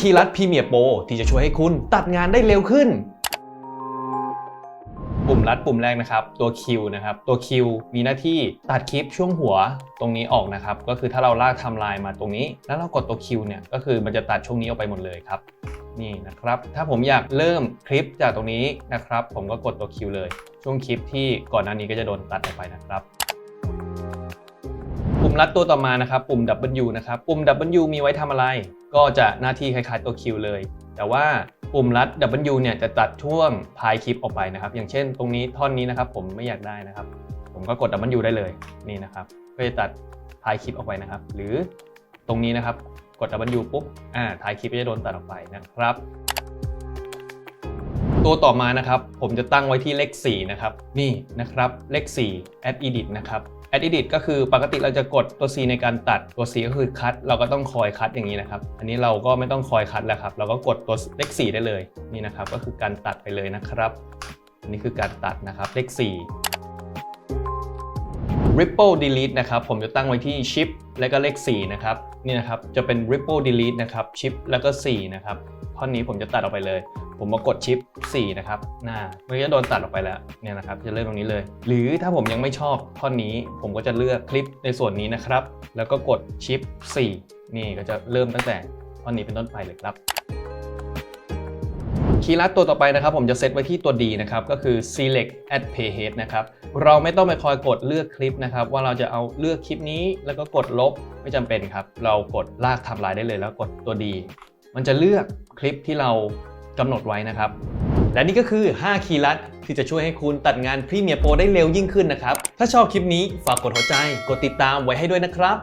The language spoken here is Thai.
คีย์ลัดพรีเมียร์โปรที่จะช่วยให้คุณตัดงานได้เร็วขึ้น ปุ่มลัดปุ่มแรกนะครับ ตัว Q นะครับ ตัว Q มีหน้าที่ตัดคลิปช่วงหัวตรงนี้ออกนะครับ ก็คือถ้าเราลากไทำลายมาตรงนี้ แล้วเรากดตัว Q เนี่ยก็คือมันจะตัดช่วงนี้ออกไปหมดเลยครับนี่นะครับ ถ้าผมอยากเริ่มคลิปจากตรงนี้นะครับ ผมก็กดตัว Q เลย ช่วงคลิปที่ก่อนหน้านี้ก็จะโดนตัดออกไปนะครับ ลัดตัวต่อมานะครับปุ่ม W นะครับปุ่ม W มีไว้ทำอะไร ก็จะหน้าที่คล้ายๆตัว Q เลย แต่ว่าปุ่มลัด W เนี่ยจะตัดช่วงท้ายคลิปออกไปนะครับ อย่างเช่นตรงนี้ท่อนนี้นะครับ ผมไม่อยากได้นะครับ ผมก็กด W ได้เลยนี่นะครับก็จะตัดท้ายคลิปออกไปนะครับ หรือตรงนี้นะครับกด W ปุ๊บอ่าท้ายคลิปก็จะโดนตัดออกไปนะครับ ตัวต่อมานะครับผมจะตั้งไว้ที่เลข4นะครับนี่นะครับเลข4 add edit นะครับ add edit ก็คือปกติเราจะกดตัว C ในการตัดตัว C ก็คือคัดเราก็ต้องคอยคัดอย่างนี้นะครับ อันนี้เราก็ไม่ต้องคอยคัดแล้วครับ เราก็กดตัวเลข 4 ได้เลยนี่นะครับ ก็คือการตัดไปเลยนะครับอันนี้คือการตัดนะครับเลข 4 ripple delete นะครับผมจะตั้งไว้ที่ shift แล้วก็เลข 4 นะครับนี่นะครับจะเป็น ripple delete นะครับ shift แล้วก็ 4 นะครับท่อนนี้ผมจะตัดออกไปเลย ผมมากดชิป 4 นะครับ หน้ามันก็จะโดนตัดออกไปแล้วเนี่ยนะครับ จะเลือกตรงนี้เลย หรือถ้าผมยังไม่ชอบท่อนนี้ ผมก็จะเลือกคลิปในส่วนนี้นะครับ แล้วก็กดชิป 4 นี่ก็จะเริ่มตั้งแต่ท่อนนี้เป็นต้นไปเลยครับคีย์ลัดตัวต่อไปนะครับ ผมจะเซตไว้ที่ตัว D นะครับ ก็คือ select at playhead นะครับ เราไม่ต้องไปคอยกดเลือกคลิปนะครับ ว่าเราจะเอาเลือกคลิปนี้แล้วก็กดลบไม่จำเป็นครับ เรากดลากทำลายได้เลยแล้วกดตัว D มันจะเลือกคลิปที่เรา กำหนดไว้นะครับ และนี่ก็คือ 5 คีย์ลัดที่จะช่วยให้คุณตัดงานพรีเมียร์โปรได้เร็วยิ่งขึ้นนะครับ ถ้าชอบคลิปนี้ฝากกดหัวใจ กดติดตามไว้ให้ด้วยนะครับ